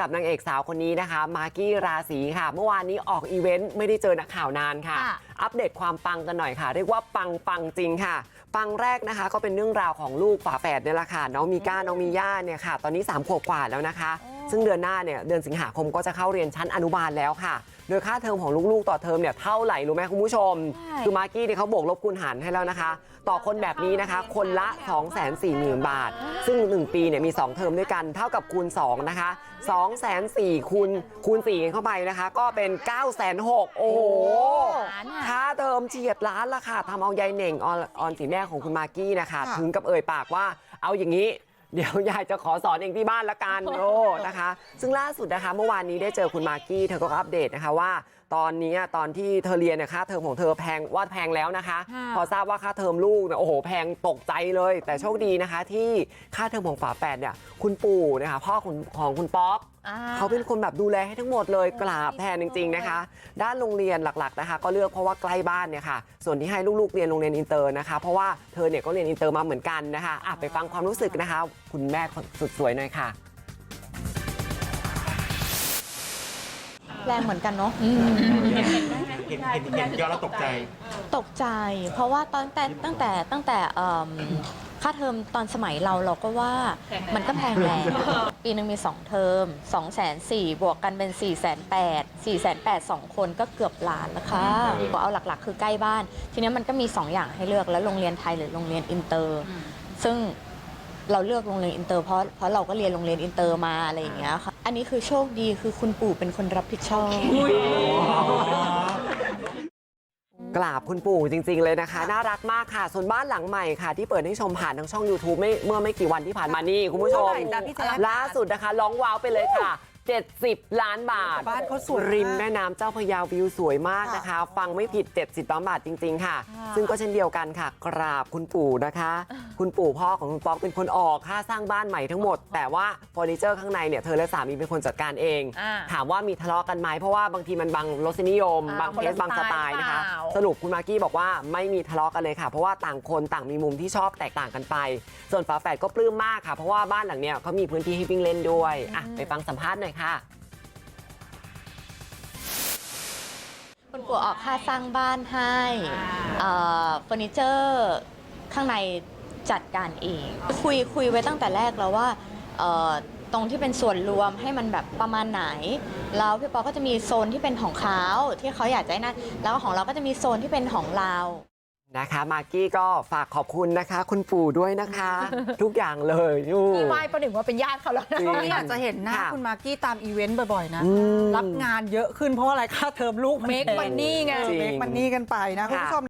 กับนางเอกสาวคนนี้นะคะมากกี้ราศีค่ะ เมื่อวานนี้ออกอีเวนต์ไม่ได้เจอนักข่าวนานค่ะค่ะ อัปเดตความปังกันหน่อยค่ะ เรียกว่าปังปังจริงค่ะ ปังแรกนะคะก็เป็นเรื่องราวของลูกฝาแฝดเนี่ยแหละค่ะ น้องมีก้าน้องมีย่าเนี่ยค่ะ ตอนนี้3ามขวบกว่าแล้วนะคะ ซึ่งเดือนหน้าเนี่ยเดือนสิงหาคมก็จะเข้าเรียนชั้นอนุบาลแล้วค่ะ โดยค่าเทอมของลูกๆต่อเทอมเนี่ยเท่าไหร่รู้ไหมคุณผู้ชมใช่คือมากกี้เนี่ยเขาบวกลบคูณหารให้แล้วนะคะ ต่อคนแบบนี้นะคะ คนละ 2 4 0 0 0 0 บาท ซึ่ง 1 ปีเนี่ยมี 2 เทอมด้วยกันเท่ากับคูณ 2 นะคะ 2 4 0 0 0คูณคูณ4เข้าไปนะคะ ก็เป็น 9 6 0 0 0โอ้โหล้านอะค่าเทอมเฉียดล้านละค่ะทำเอายายเหน่งออนออนสีแม่ของคุณมากกี้นะคะค่ะถึงกับเอ่ยปากว่าเอาอย่างนี้ เดี๋ยวยายจะขอสอนเองที่บ้านละกันโอ้นะคะซึ่งล่าสุดนะคะเมื่อวานนี้ได้เจอคุณมากกี้เธอก็อัปเดตนะคะว่า ตอนนี้ตอนที่เธอเรียนเนี่ยค่าเทอมของเธอแพงว่าแพงแล้วนะคะค่ะพอทราบว่าค่าเทอมลูกเนี่ยโอ้โหแพงตกใจเลย แต่โชคดีนะคะที่ค่าเทอมของฝาแฝดเนี่ยคุณปู่นะคะพ่อของของคุณป๊อกอ่ เขาเป็นคนแบบดูแลให้ทั้งหมดเลยกราบแทนจริงๆนะคะด้านโรงเรียนหลักๆนะคะก็เลือกเพราะว่าใกล้บ้านเนี่ยค่ะส่วนที่ให้ลูกๆเรียนโรงเรียนอินเตอร์นะคะเพราะว่าเธอเนี่ยก็เรียนอินเตอร์มาเหมือนกันนะคะอะไปฟังความรู้สึกนะคะคุณแม่สุดสวยหน่อยค่ะแรงเหมือนกันเนาะอืมเห็นเห็นเห็นยอดแล้วตกใจ ตกใจ เพราะว่าตอนแต่ตั้งแต่ตั้งแต่เอิ่ม ค่าเทอมตอนสมัยเราเราก็ว่ามันก็แพงแล้ว ปีหนึ่งมี 2 เทอม2องแสนสี่บวกกันเป็น4ี่แสนแปดสี่แสนแปดสองคนก็เกือบล้านแล้วค่ะก็เอาหลักๆ คือใกล้บ้าน ทีนี้มันก็มี 2 อย่างให้เลือกแล้วโรงเรียนไทยหรือโรงเรียนอินเตอร์ ซึ่งเราเลือกโรงเรียนอินเตอร์เพราะเพราะเราก็เรียนโรงเรียนอินเตอร์มาอะไรอย่างเงี้ยค่ะ อันนี้คือโชคดีคือคุณปู่เป็นคนรับผิดชอบ กราบคุณปู่จริงๆเลยนะคะน่ารักมากค่ะส่วนบ้านหลังใหม่ค่ะ ที่เปิดให้ชมผ่านทางช่อง YouTube ไม่เมื่อไม่กี่วันที่ผ่านมานี่คุณผู้ชมเท่าไหร่จ๊ะพี่แจ๊คล่าสุดนะคะร้องว้าวไปเลยค่ะ 70 ล้านบาทบ้านเขาสวยมากริมแม่น้ำเจ้าพระยาวิวสวยมากนะคะ ฟังไม่ผิด 70ล้านบาทจริง ๆ ค่ะ ซึ่งก็เช่นเดียวกันค่ะ กราบคุณปู่นะคะคุณปู่พ่อของคุณป๊อกเป็นคนออกค่าสร้างบ้านใหม่ทั้งหมด แต่ว่าเฟอร์นิเจอร์ข้างในเนี่ยเธอและสามีเป็นคนจัดการเองอ่าถามว่ามีทะเลาะกันไหมเพราะว่าบางทีมันบางรสนิยมอ่าบางคนเทละสบางสไตล์นะคะสไตล์เปล่าสรุปคุณมากกี้บอกว่าไม่มีทะเลาะกันเลยค่ะ เพราะว่าต่างคนต่างมีมุมที่ชอบแตกต่างกันไป ส่วนฝาแฝดก็ปลื้มมากค่ะ เพราะว่าบ้านหลังเนี้ยเขามีพื้นที่ให้วิ่งเล่นด้วยอะไปฟังสัมภาษณ์หน่อยค่ะคุณปู่ออกค่าสร้างบ้านให้เอ่อเฟอร์นิเจอร์ข้างใน จัดการเอง คุยคุยไว้ตั้งแต่แรกแล้วว่าเอ่อตรงที่เป็นส่วนรวมให้มันแบบประมาณไหน แล้วพี่ปอก็จะมีโซนที่เป็นของเขาที่เขาอยากจะให้นั่นแล้วของเราก็จะมีโซนที่เป็นของเรานะคะ มากกี้ก็ฝากขอบคุณนะคะ คุณปู่ด้วยนะคะ ทุกอย่างเลยอยู่นี่ไหว้ประหนึ่งว่าเป็นญาติเขาแล้วนะจริช่วงงนี้อาจจะเห็นหน้าค่ะคุณมากกี้ตามอีเวนต์บ่อยๆนะอืมรับงานเยอะขึ้นเพราะอะไรค่าเทอมลูกเมคมันนี่ไงจริงเมคมันนี่กันไปนะคุณผู้ชม